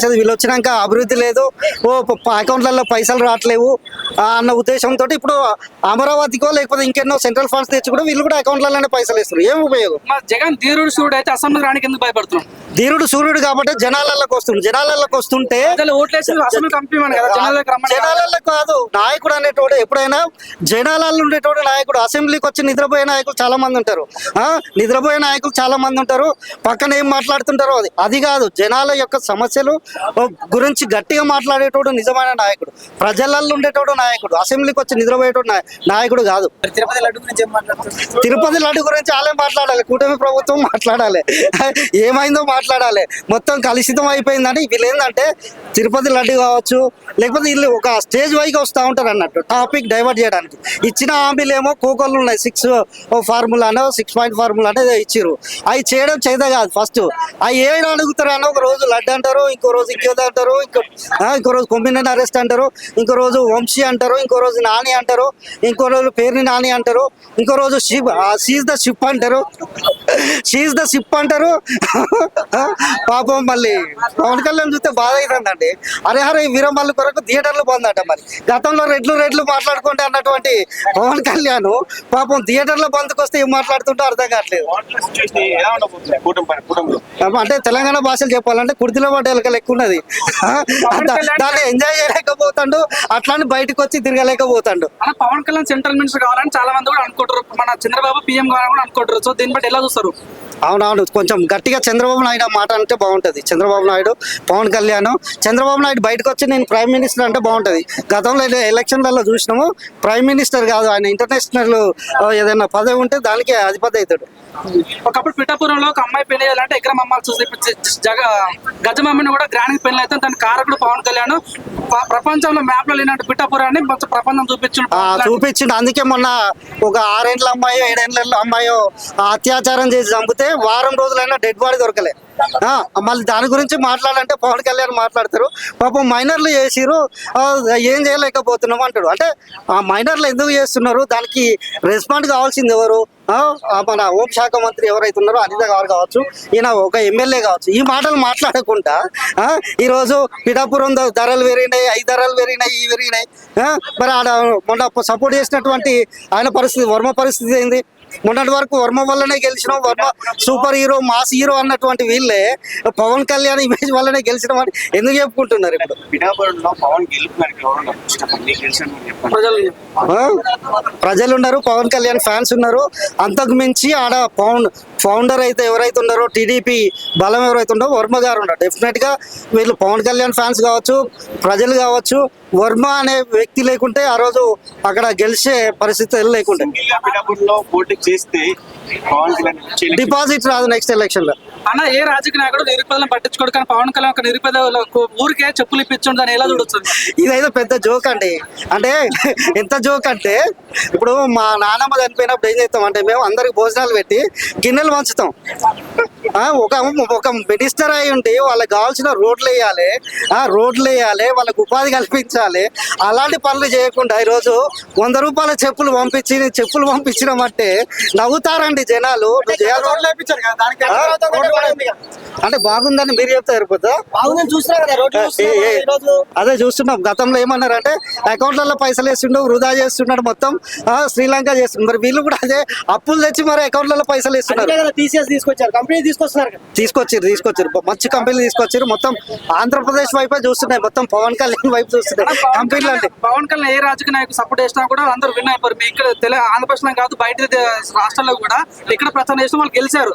పరిస్థితి వీళ్ళు వచ్చినాక అభివృద్ధి లేదు. ఓ అకౌంట్లలో పైసలు రావట్లేవు. అన్న ఉద్దేశంతో ఇప్పుడు అమరావతికో లేకపోతే ఇంకెన్నో సెంట్రల్ ఫండ్స్ తెచ్చి కూడా వీళ్ళు కూడా అకౌంట్లలోనే పైసలు ఇస్తారు ఏం ఉపయోగం? మా జగన్ ధీరుడు చూడు అయితే అసెంబ్లీ రానికి ఎందుకు భయపడుతున్నాం ధీరుడు సూర్యుడు కాబట్టి జనాలలోకి వస్తుంది. జనాలలోకి వస్తుంటే. జనాలలో కాదు నాయకుడు అనేటోడు ఎప్పుడైనా జనాలలో ఉండేటోడు నాయకుడు. అసెంబ్లీకి వచ్చి నిద్రపోయే నాయకులు చాలా మంది ఉంటారు. ఆ? నిద్రపోయే నాయకులు చాలా మంది ఉంటారు. పక్కన ఏం మాట్లాడుతుంటారో అది అది కాదు. జనాల యొక్క సమస్యలు గురించి గట్టిగా మాట్లాడేటోడు నిజమైన నాయకుడు. ప్రజలలో ఉండేటోడు నాయకుడు. అసెంబ్లీకి వచ్చి నిద్రపోయేటోడు నాయ- నాయకుడు కాదు. తిరుపతి లడ్డు గురించి తిరుపతి లడ్డు గురించి వాళ్ళే మాట్లాడాలి? కూటమి ప్రభుత్వం మాట్లాడాలి. ఏమైందో మాట్లాడాలి. మొత్తం కలుషితం అయిపోయిందని వీళ్ళు ఏంటంటే తిరుపతి లడ్డు కావచ్చు లేకపోతే వీళ్ళు ఒక స్టేజ్ వైకి వస్తూ ఉంటారు అన్నట్టు టాపిక్ డైవర్ట్ చేయడానికి. ఇచ్చిన హామీలు ఏమో కోకోలు ఉన్నాయి సిక్స్ ఫార్ములానో సిక్స్ పాయింట్ ఫార్ములా అనేది ఇచ్చిర్రు. అవి చేయడం చేత కాదు ఫస్ట్. అవి ఏడు అడుగుతారు అని ఒక రోజు లడ్డు అంటారు ఇంకో రోజు ఇంకేదో అంటారు ఇంకో ఇంకో రోజు కొమ్మిన అరెస్ట్ అంటారు ఇంకో రోజు వంశీ అంటారు ఇంకో రోజు నాని అంటారు ఇంకో రోజు పేరుని నాని అంటారు ఇంకో రోజు షిప్ సీజ్ ద షిప్ అంటారు. షీజ్ ద షిప్ అంటారు. పాపం మళ్ళీ. పవన్ కళ్యాణ్ చూస్తే బాధ అవుతుందండి అరే హరే వీరమల్లి కొరకు థియేటర్లు బందట మరి. గతంలో రెడ్లు రెడ్లు మాట్లాడుకుంటే అన్నటువంటి పవన్ కళ్యాణ్ పాపం థియేటర్లో బంద్కి వస్తే ఏం మాట్లాడుతుంటో అర్థం కావట్లేదు. అంటే తెలంగాణ భాషలు చెప్పాలంటే కుర్తిలో పడ్డ ఎలక లెక్క ఉన్నది దాన్ని ఎంజాయ్ చేయలేకపోతాడు అట్లానే బయటకు వచ్చి తిరగలేకపోతాడు. అలా పవన్ కళ్యాణ్ సెంట్రల్ మినిస్టర్ కావాలని చాలా మంది కూడా అనుకుంటారు. మన చంద్రబాబు పీఎం కావాలని కూడా అనుకుంటారు. సో దీన్ని బట్టి ఎలా చూస్తారు? అవునవును కొంచెం గట్టిగా చంద్రబాబు నాయుడు ఆ మాట అంటే బాగుంటుంది. చంద్రబాబు నాయుడు పవన్ కళ్యాణ్ చంద్రబాబు నాయుడు బయటకు వచ్చి నేను ప్రైమ్ మినిస్టర్ అంటే బాగుంటుంది. గతంలో ఎలక్షన్లలో చూసినాము ప్రైమ్ మినిస్టర్ కాదు ఆయన ఇంటర్నేషనల్ ఏదైనా పదవి ఉంటే దానికి అధిపతి అవుతాడు. ఒకప్పుడు పిఠాపురంలో ఒక అమ్మాయి పెళ్ళి చేయాలంటే ఎక్కడ అమ్మాయి చూసి జగ గజమమ్మని కూడా గ్రాండ్ పెళ్ళి అయితే దాని కారకుడు పవన్ కళ్యాణ్. ప్రపంచంలో మ్యాప్లో లేనట్టు పిఠాపురాన్ని ప్రపంచం చూపించు చూపించిండు. అందుకే మొన్న ఒక ఆరేండ్ల అమ్మాయో ఏడేండ్ల అమ్మాయో ఆ, అత్యాచారం చేసి చంపితే వారం రోజులైనా డెడ్ బాడీ దొరకలే. మళ్ళీ దాని గురించి మాట్లాడాలంటే పవన్ కళ్యాణ్ మాట్లాడతారు. పాపం మైనర్లు చేసిరు ఏం చేయలేకపోతున్నాం అంటాడు. అంటే ఆ మైనర్లు ఎందుకు చేస్తున్నారు? దానికి రెస్పాండ్ కావాల్సింది ఎవరు? ఆ, మన హోంశాఖ మంత్రి ఎవరైతే ఉన్నారో అనిత గారు కావచ్చు ఈయన ఒక ఎమ్మెల్యే కావచ్చు. ఈ మాటలు మాట్లాడకుండా ఈరోజు పిఠాపురం ధరలు పెరిగినాయి ఐదు ధరలు పెరిగినాయి ఇవి పెరిగినాయి. ఆ, మరి ఆడ మొన్న సపోర్ట్ చేసినటువంటి ఆయన పరిస్థితి వర్మ పరిస్థితి ఏంది? మొన్నటి వరకు వర్మ వల్లనే గెలిచినాం. Varma super hero mass hero అన్నటువంటి వీళ్ళే పవన్ కళ్యాణ్ ఇమేజ్ వల్లనే గెలిచినాం అని ఎందుకు చెప్పుకుంటున్నారు ఇప్పుడు? ప్రజలు ఉన్నారు పవన్ కళ్యాణ్ ఫ్యాన్స్ ఉన్నారు. అంతకు మించి ఆడ పవన్ ఫౌండర్ అయితే ఎవరైతే ఉన్నారో టీడీపీ బలం ఎవరైతే ఉందో వర్మ గారు ఉన్నారు. డెఫినెట్గా వీళ్ళు పవన్ కళ్యాణ్ ఫ్యాన్స్ కావచ్చు ప్రజలు కావచ్చు వర్మ అనే వ్యక్తి లేకుంటే ఆ రోజు అక్కడ గెలిచే పరిస్థితి లేకుంటే డిపాజిట్ రాదు నెక్స్ట్ ఎలక్షన్లో. అన్న ఏ రాజకీయ నాయకుడు నిరుపేదలను పట్టించుకోడు కానీ పవన్ కళ్యాణ్ ఒక నిరుపేద ఊరికే చెప్పులు ఇప్పించండి దాన్ని ఎలా చూడొచ్చు? ఇదైతే పెద్ద జోక్ అండి. అంటే ఎంత జోక్ అంటే ఇప్పుడు మా నానమ్మ చనిపోయినప్పుడు ఏం చేస్తాం అంటే మేము అందరికి భోజనాలు పెట్టి గిన్నెలు పంచుతాం ఒక ఒక మినిస్టర్ అయి ఉండి వాళ్ళకి కావాల్సిన రోడ్లు వేయాలి. ఆ రోడ్లు వేయాలి వాళ్ళకి ఉపాధి కల్పించాలి. అలాంటి పనులు చేయకుండా ఈరోజు వంద రూపాయల చెప్పులు పంపించి చెప్పులు పంపించినామంటే నవ్వుతారండి జనాలు. అంటే బాగుందని మీరు చెప్తే సరిపోతా అదే చూస్తున్నాం. గతంలో ఏమన్నారంటే అకౌంట్లలో పైసలు వేస్తుండవు వృధా చేస్తున్నాడు మొత్తం ఆ, శ్రీలంక చేస్తుంది మరి వీళ్ళు కూడా అదే అప్పులు తెచ్చి మరి అకౌంట్లలో పైసలు వేస్తున్నారు. తీసుకొచ్చారు. కంపెనీ తీసుకొస్తున్నారు తీసుకొచ్చారు తీసుకొచ్చారు మంచి కంపెనీలు తీసుకొచ్చారు మొత్తం ఆంధ్రప్రదేశ్ వైపే చూస్తున్నాయి. మొత్తం పవన్ కళ్యాణ్ వైపు చూస్తున్నాయి. కంపెనీలు అంటే పవన్ కళ్యాణ్ ఏ రాజకీయ నాయకు సపోర్ట్ చేసినా కూడా అందరూ విన్ అయిపోయారు మీ ఇక్కడ తెలంగాణ ఆంధ్రప్రదేశ్ కాదు బయట రాష్ట్రాల్లో కూడా ఇక్కడ ప్రధాన చేసిన వాళ్ళు గెలిచారు.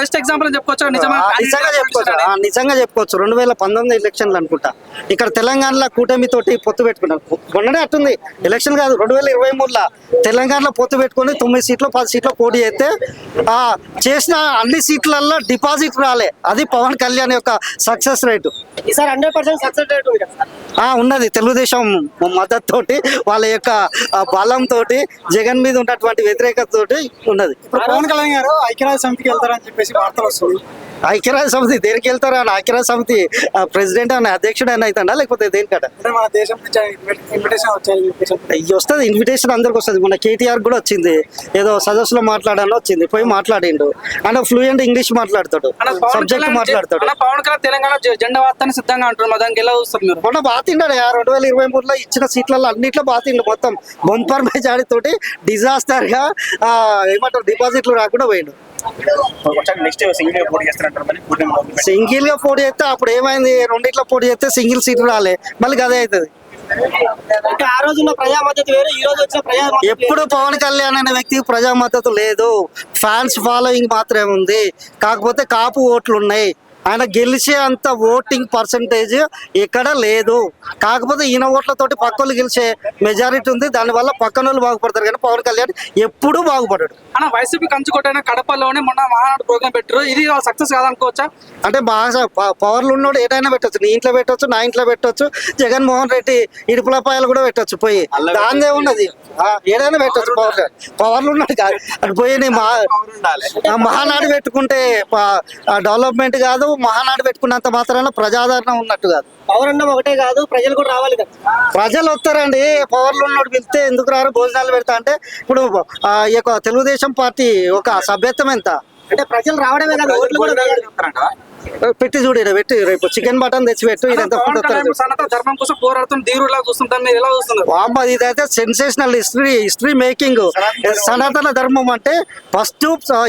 బెస్ట్ ఎగ్జాంపుల్ అని చెప్పుకోవచ్చు? నిజంగా చెప్పుకోవచ్చు. నిజంగా చెప్పుకోవచ్చు. రెండు వేల పంతొమ్మిది ఎలక్షన్లు అనుకుంటా. ఇక్కడ తెలంగాణలో కూటమి తోటి పొత్తు పెట్టుకున్నారు. మొన్ననే అట్టుంది. ఎలక్షన్ కాదు రెండు వేల ఇరవై మూడులో తెలంగాణలో పొత్తు పెట్టుకొని తొమ్మిది సీట్లు పది సీట్లు పోటీ చేస్తే ఆ చేసిన అన్ని సీట్లలో డిపాజిట్ రాలే. అది పవన్ కళ్యాణ్ యొక్క సక్సెస్ రేటు. ఈసారి హండ్రెడ్ పర్సెంట్ సక్సెస్ రేట్ ఉన్నది. తెలుగుదేశం మద్దతు తోటి వాళ్ళ యొక్క ఆ, బలం తోటి జగన్ మీద ఉన్నటువంటి వ్యతిరేకత తోటి ఉన్నది. ఇప్పుడు పవన్ కళ్యాణ్ గారు ఐక్యరాజ్య సమితికి వెళ్తారని చెప్పేసి వార్తలు వస్తుంది ఐక్యరాజ్య సమితి దేనికి వెళ్తారు అని ఐక్యరాజ్య సమితి ప్రెసిడెంట్ అని అధ్యక్షుడు అని అవుతాడా? లేకపోతే దేనికట? వస్తుంది. ఇన్విటేషన్ అందరికి వస్తుంది. మన కేటీఆర్ కూడా వచ్చింది. ఏదో సదస్సులో మాట్లాడాలని వచ్చింది. పోయి మాట్లాడిండు. ఆయన ఫ్లూయెంట్ ఇంగ్లీష్ మాట్లాడతాడు. సబ్జెక్ట్ మాట్లాడతాడు. పవన్ కళ్యాణ్ తెలంగాణ జెండా వార్తని సిద్ధంగా అంటున్నారు దానికి ఎలా చూస్తారు మీరు? మొన్న బాతిండాడు రెండు వేల ఇరవై మూడులో ఇచ్చిన సీట్లలో అన్నిట్లో బాతిండు మొత్తం. బొంపర్ మెజాడి తోటి డిజాస్టర్గా ఆ, ఏమంటారు డిపాజిట్లు రాకుండా పోయిండు. సింగిల్గా పోటీ చేస్తే అప్పుడు ఏమైంది? రెండిట్లో పోటీ చేస్తే సింగిల్ సీట్ రాలే. మళ్ళీ అదే అవుతుంది. ఆ రోజు ఉన్న ప్రజా మద్దతు వేరు ఈ రోజు వచ్చిన ప్రజా మద్దతు ఎప్పుడు పవన్ కళ్యాణ్ అనే వ్యక్తికి ప్రజా మద్దతు లేదు. ఫ్యాన్స్ ఫాలోయింగ్ మాత్రమే ఉంది కాకపోతే కాపు ఓట్లు ఉన్నాయి ఆయన గెలిచే అంత ఓటింగ్ పర్సంటేజ్ ఇక్కడ లేదు. కాకపోతే ఈయన ఓట్లతోటి పక్కలు గెలిచే మెజారిటీ ఉంది. దానివల్ల పక్కన వాళ్ళు బాగుపడతారు. కానీ పవన్ కళ్యాణ్ ఎప్పుడూ బాగుపడాడు. అన్న వైసీపీ కంచుకోటైన కడపలోనే మొన్న మహానాడు ప్రోగ్రామ్ పెట్టారు. ఇది సక్సెస్ కాదనుకోవచ్చా? అంటే బాగా పవర్లు ఉన్నోడు ఏదైనా పెట్టొచ్చు. నీ ఇంట్లో పెట్టొచ్చు నా ఇంట్లో పెట్టొచ్చు జగన్మోహన్ రెడ్డి ఇడుపులపాయలు కూడా పెట్టొచ్చు పోయి. దానిదే ఉన్నది. ఆ, ఏదైనా పెట్టొచ్చు పవర్ పవర్లు. ఉన్నాడు కాదు. అది పోయి నీ మా ఆ మహానాడు పెట్టుకుంటే డెవలప్మెంట్ కాదు మహానాడు పెట్టుకున్నంత మాత్రాన ప్రజాదరణ ఉన్నట్టు కాదు. పవర్ అన్నం ఒకటే కాదు ప్రజలు కూడా రావాలి కదా. ప్రజలు వస్తారండి. పవర్లు ఉన్నోడు పిలిస్తే ఎందుకు రారు? భోజనాలు పెడతా అంటే ఇప్పుడు ఈ యొక్క తెలుగుదేశం పార్టీ ఒక సభ్యత్వం ఎంత? అంటే ప్రజలు రావడమే కాదు ఓట్లు కూడా. పెట్టి చూడు పెట్టి రేపు చికెన్ మటన్ తెచ్చి పెట్టు ధర్మం కోసం పోరాడుతున్న మీరు ఎలా చూస్తున్నారు? వామ్మ ఇదైతే సెన్సేషనల్ హిస్టరీ హిస్టరీ మేకింగ్ సనాతన ధర్మం. అంటే ఫస్ట్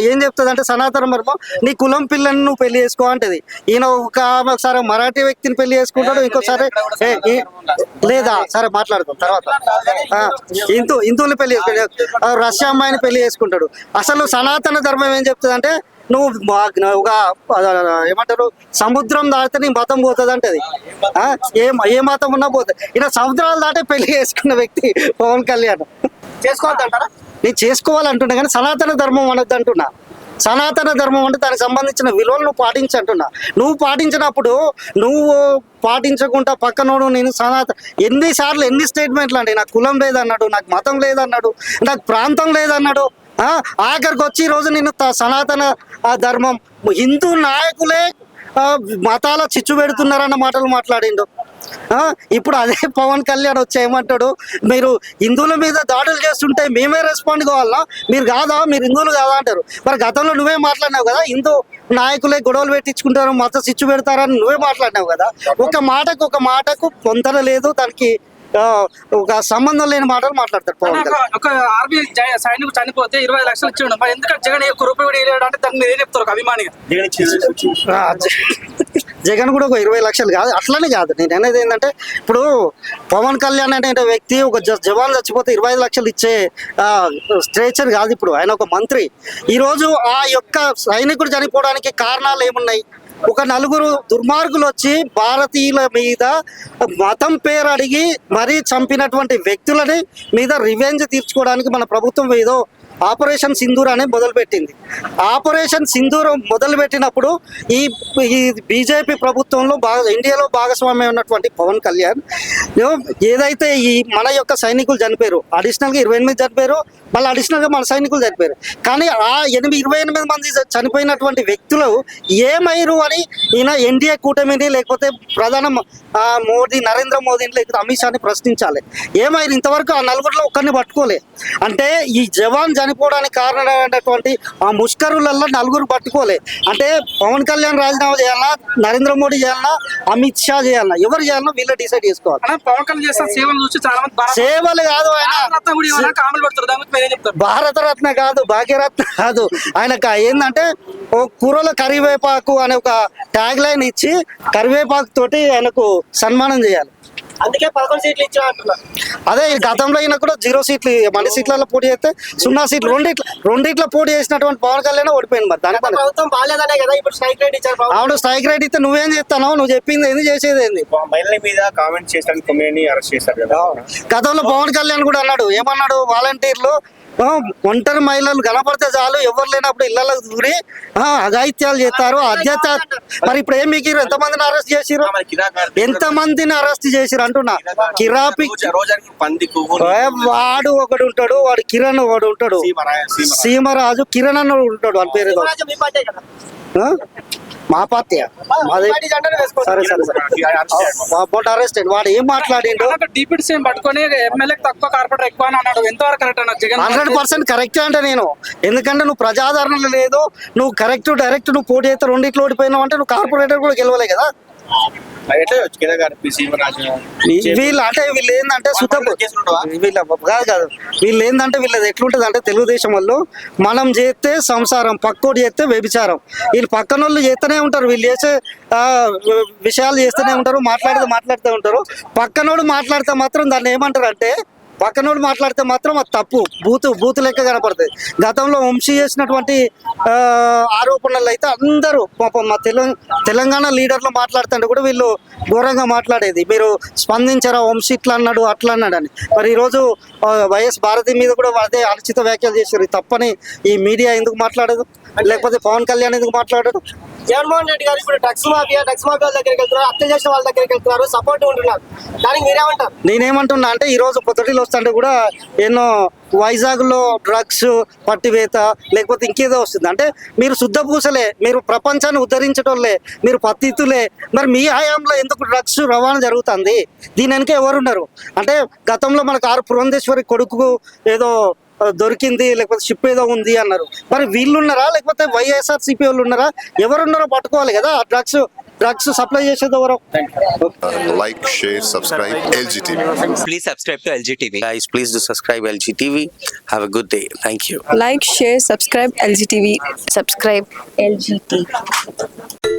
ఏం చెప్తుంది అంటే సనాతన ధర్మం నీ కులం పిల్లని నువ్వు పెళ్ళి చేసుకో అంటది. ఈయన ఒక ఒకసారి మరాఠీ వ్యక్తిని పెళ్ళి చేసుకుంటాడు ఇంకోసారి లేదా సరే మాట్లాడతాం తర్వాత. ఆ, హిందూ హిందువుని పెళ్ళి రష్యా అమ్మాయిని పెళ్ళి చేసుకుంటాడు. అసలు సనాతన ధర్మం ఏం చెప్తుంది అంటే నువ్వు ఒక ఏమంటారు? సముద్రం దాటితే నీ మతం పోతుంది అంటది. ఏ ఏ మతం ఉన్నా పోతుంది. ఇలా సముద్రాలు దాటే పెళ్ళి చేసుకున్న వ్యక్తి పవన్ కళ్యాణ్. చేసుకోవద్దంటారా నేను చేసుకోవాలంటున్నా కానీ సనాతన ధర్మం అనొద్దు అంటున్నా సనాతన ధర్మం అంటే దానికి సంబంధించిన విలువలు నువ్వు పాటించి అంటున్నా నువ్వు పాటించినప్పుడు నువ్వు పాటించకుండా పక్కనోడు నేను సనాతన ఎన్నిసార్లు ఎన్ని స్టేట్మెంట్లు అండి నాకు కులం లేదన్నాడు నాకు మతం లేదన్నాడు నాకు ప్రాంతం లేదన్నాడు ఆఖరికి వచ్చి ఈరోజు రోజు నేను త- సనాతన ఆ, ధర్మం హిందూ నాయకులే మతాల చిచ్చు పెడుతున్నారన్న మాటలు మాట్లాడిండు. ఆ, ఇప్పుడు అదే పవన్ కళ్యాణ్ వచ్చి ఏమంటాడు మీరు హిందువుల మీద దాడులు చేస్తుంటే మేమే రెస్పాండ్ కావాలా? మీరు కాదా? మీరు హిందువులు కాదా అంటారు. మరి గతంలో నువ్వే మాట్లాడినావు కదా హిందూ నాయకులే గొడవలు పెట్టించుకుంటారు మత చిచ్చు పెడతారని నువ్వే మాట్లాడినావు కదా. ఒక మాటకు ఒక మాటకు పొంతన లేదు దానికి ఒక సంబంధం లేని మాటలు మాట్లాడతారు పవన్ కళ్యాణ్ ఒక- ఒక ఆర్మీ జై- సైనికుడు చనిపోతే ఇరవై లక్షలు ఇచ్చిండు మరి ఎందుకంటే జగన్ ఒక్క రూపాయి కూడా ఇవ్వలేడు అంటే దాన్ని మీరు ఏం చెప్తారు ఒక అభిమానిగా? జగన్ కూడా ఒక ఇరవై లక్షలు కాదు అట్లనే కాదు. నేను అనేది ఏంటంటే ఇప్పుడు పవన్ కళ్యాణ్ అనే వ్యక్తి ఒక జ- జవాన్ చచ్చిపోతే ఇరవై ఐదు లక్షలు ఇచ్చే స్ట్రేచర్ కాదు ఇప్పుడు. ఆయన ఒక మంత్రి. ఈరోజు ఆ యొక్క సైనికుడు చనిపోవడానికి కారణాలు ఏమున్నాయి? ఒక నలుగురు దుర్మార్గులు వచ్చి భారతీయుల మీద మతం పేరు అడిగి మరీ చంపినటువంటి వ్యక్తులని మీద రివెంజ్ తీర్చుకోవడానికి మన ప్రభుత్వం ఏదో ఆపరేషన్ సింధూర్ అనే మొదలుపెట్టింది. ఆపరేషన్ సింధూర్ మొదలుపెట్టినప్పుడు ఈ ఈ బీజేపీ ప్రభుత్వంలో బాగా ఇండియాలో భాగస్వామ్యం ఉన్నటువంటి పవన్ కళ్యాణ్ ఏదైతే ఈ మన యొక్క సైనికులు చనిపోయారు అడిషనల్గా ఇరవై ఎనిమిది చనిపోయారు మళ్ళీ అడిషనల్గా మన సైనికులు చనిపోయారు. కానీ ఆ ఎనిమిది ఇరవై ఎనిమిది మంది చనిపోయినటువంటి వ్యక్తులు ఏమైరు అని ఈయన ఎన్డీఏ కూటమిని లేకపోతే ప్రధాన మోదీ నరేంద్ర మోదీని లేకపోతే అమిత్ షాని ప్రశ్నించాలి. ఏమైరు ఇంతవరకు ఆ నలుగురిలో ఒక్కరిని పట్టుకోలే. అంటే ఈ జవాన్ చనిపోవడానికి కారణమైనటువంటి ఆ ముష్కరులలో నలుగురు పట్టుకోలే. అంటే పవన్ కళ్యాణ్ రాజీనామా చేయాలన్నా నరేంద్ర మోడీ చేయాలన్నా అమిత్ షా చేయాలన్నా ఎవరు చేయాలన్నా వీళ్ళు డిసైడ్ చేసుకోవాలి. పవన్ కళ్యాణ్ చేసిన సేవలు చూసి చాలా మంది సేవలు కాదు ఆయన. భారతరత్న కాదు భాగ్యరత్న కాదు. ఆయనకు ఆ ఏంటంటే ఓ కూరల కరివేపాకు అనే ఒక ట్యాగ్ లైన్ ఇచ్చి కరివేపాకు తోటి ఆయనకు సన్మానం చేయాలి. అందుకే పదకొండు సీట్లు ఇచ్చా అంటున్నారు అదే గతంలో ఈయన కూడా జీరో సీట్లు మన సీట్లలో పోటీ చేస్తే సున్నా సీట్లు రెండిట్ల రెండిట్లో పోటీ చేసినటువంటి పవన్ కళ్యాణ్ ఓడిపోయింది మరి దాని ప్రభుత్వం బాగాలేదనే కదా ఇప్పుడు స్ట్రైక్ రేట్ ఇచ్చారు. అవును స్ట్రైక్ రేట్ ఇస్తే నువ్వేం చేస్తావు నువ్వు చెప్పింది ఏంది చేసేది ఏంది? మహిళల మీద కామెంట్ చేసిన తొమ్మిదిని అరెస్ట్ చేశారు కదా. గతంలో పవన్ కళ్యాణ్ కూడా అన్నాడు ఏమన్నాడు వాలంటీర్లు ఒంటరి మహిళలు కనపడితే చాలు ఎవరు లేనప్పుడు ఇళ్ళకు దూరి ఆ, అఘాయిత్యాలు చేస్తారు అధ్యత మరి ఇప్పుడు ఏం మీకు ఎంత మందిని అరెస్ట్ చేసిరు ఎంత మందిని అరెస్ట్ చేసిరు అంటున్నా? కిరాపి వాడు ఒకడు ఉంటాడు వాడు కిరణ్ ఒకడు ఉంటాడు. సీమరాజు. కిరణ్ అన్న ఉంటాడు వాడి పేరు మీ పార్టీ. మాది. సరే సరే సరే. అరెస్ట్ వాడు ఏం మాట్లాడిండు? డిప్యూటీ పట్టుకొని ఎమ్మెల్యేకి తక్కువ కార్పొరేటర్ ఎక్కువ అని అన్నాడు. ఎంతవరకు కరెక్ట్ అన్న జగన్ హండ్రెడ్ పర్సెంట్ కరెక్ట్ అంటే నేను. ఎందుకంటే నువ్వు ప్రజాదరణ లేదు నువ్వు కరెక్ట్ డైరెక్ట్ నువ్వు పోటీ అయితే రెండిట్లో ఓడిపోయినావు అంటే నువ్వు కార్పొరేటర్ కూడా గెలవలే కదా. వీళ్ళు అంటే వీళ్ళు ఏంటంటే సుతపు? వీళ్ళ కాదు కాదు. వీళ్ళు ఏంటంటే వీళ్ళది ఎట్లుంటది అంటే తెలుగుదేశం వాళ్ళు మనం చేస్తే సంసారం పక్కోటి చేస్తే వ్యభిచారం. వీళ్ళు పక్కన వాళ్ళు చేస్తూనే ఉంటారు. వీళ్ళు చేసే విషయాలు చేస్తూనే ఉంటారు మాట్లాడితే మాట్లాడుతూ ఉంటారు. పక్కనోడు మాట్లాడితే మాత్రం దాన్ని ఏమంటారు అంటే పక్కనోడు మాట్లాడితే మాత్రం అది తప్పు. బూతు బూతు లెక్క కనపడుతుంది గతంలో వంశీ చేసినటువంటి ఆరోపణలు అయితే అందరూ పాపం మా తెలంగాణ తెలంగాణ లీడర్లు మాట్లాడుతుంటే కూడా వీళ్ళు ఘోరంగా మాట్లాడేది. మీరు స్పందించారా వంశీ ఇట్లా అన్నాడు అట్లా అన్నాడు అని. మరి ఈరోజు వైఎస్ భారతి మీద కూడా అదే అనుచిత వ్యాఖ్యలు చేశారు. తప్పని ఈ మీడియా ఎందుకు మాట్లాడదు? లేకపోతే పవన్ కళ్యాణ్ ఎందుకు మాట్లాడడు? జగన్మోహన్ రెడ్డి గారు ఇప్పుడు డ్రగ్స్ మాఫియా డ్రగ్స్ మాఫియా వాళ్ళ దగ్గరికి వెళ్తున్నారు హత్య చేసిన వాళ్ళ దగ్గరికి వెళ్తున్నారు సపోర్ట్ ఉంటున్నారు. దానికి మీరేమంటారు? నేనేమంటున్నా అంటే ఈ రోజు పొద్దుటిలో వస్తుంటే కూడా ఎన్నో వైజాగ్లో డ్రగ్స్ పట్టివేత లేకపోతే ఇంకేదో వస్తుంది. అంటే మీరు శుద్ధ పూసలే మీరు ప్రపంచాన్ని ఉద్ధరించటోళ్ళే మీరు పతితులే. మరి మీ హయాంలో ఎందుకు డ్రగ్స్ రవాణా జరుగుతుంది? దీని వెనక ఎవరున్నారు? అంటే గతంలో మనకు ఆరు పురంధేశ్వరి కొడుకు ఏదో దొరికింది లేకపోతే షిప్ ఏదో ఉంది అన్నారు. మరి వీళ్ళు ఉన్నారా లేకపోతే వైఎస్ఆర్ సిపి వాళ్ళు ఉన్నారా? ఎవరున్నారో పట్టుకోవాలి కదా? ఆ డ్రగ్స్ డ్రగ్స్ సప్లై చేసేది ఎవరు? Like share subscribe LG TV please subscribe to LG TV guys please do subscribe LG TV have a good day thank you like share subscribe LG TV subscribe LG TV